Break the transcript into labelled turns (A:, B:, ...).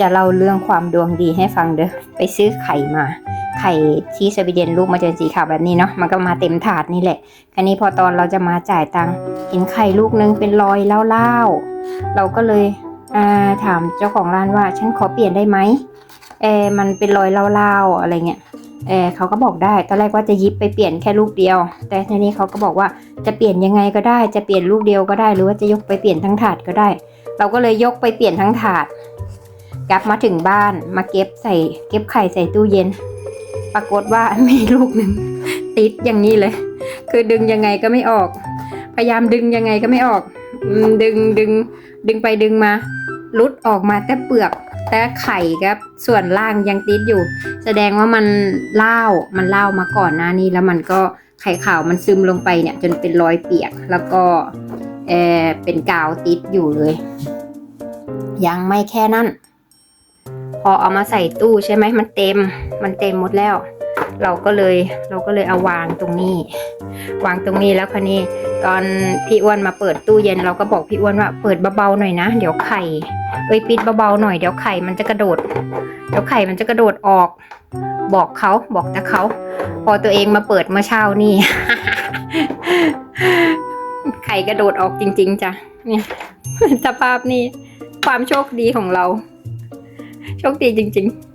A: จะเล่าเรื่องความดวงดีให้ฟังเด้อไปซื้อไข่มา ไข่ที่สวีเดนลูกมาเจอสีขาวแบบนี้เนาะมันก็มาเต็มถาดนี่แหละคันนี้พอตอนเราจะมาจ่ายตังค์เห็นไข่ลูกนึงเป็นรอยเล่าๆเราก็เลยาถามเจ้าของร้านว่า ฉันขอเปลี่ยนได้ไหมเออมันเป็นรอยเล่าๆอะไรเงี้ยเออเขาก็บอกได้ตอนแรกว่าจะยิบไปเปลี่ยนแค่ลูกเดียว แต่ทีนี้เขาก็บอกว่าจะเปลี่ยนยังไงก็ได้ จะเปลี่ยนลูกเดียวก็ได้ หรือว่าจะยกไปเปลี่ยนทั้งถาดก็ได้ เราก็เลยยกไปเปลี่ยนทั้งถาด กลับมาถึงบ้านมาเก็บใส่ เก็บไข่ใส่ตู้เย็น ปรากฏว่ามีลูกหนึ่งติดอย่างนี้เลย คือดึงยังไงก็ไม่ออก พยายามดึงยังไงก็ไม่ออก ดึงดึงดึงไปดึงมาลุดออกมาแต่เปลือก แต่ไข่ครับ ส่วนล่างยังติดอยู่ แสดงว่ามันเล่ามันเล่ามาก่อนหน้านี้แล้วมันก็ไข่ขาวมันซึมลงไปเนี่ยจนเป็นรอยเปียก แล้วก็เออเป็นกาวติดอยู่เลย ยังไม่แค่นั้น พอเอามาใส่ตู้ใช่ไหมมันเต็ม มันเต็มหมดแล้ว เราก็เลยเราก็เลยเอาวางตรงนี้ วางตรงนี้แล้วคันนี้ ตอนพี่อ้วนมาเปิดตู้เย็น เราก็บอกพี่อ้วนว่าเปิดเบาๆหน่อยนะ เดี๋ยวไข่เอ้ยปิดเบาๆหน่อยเดี๋ยวไข่มันจะกระโดดเดี๋ยวไข่มันจะกระโดดออก บอกเขาบอกแต่เขาพอตัวเองมาเปิดเมื่อเช้านี่ไข่กระโดดออกจริง ๆจ้ะเนี่ยสภาพนี่ความโชคดีของเรา โชคดีจริง ๆ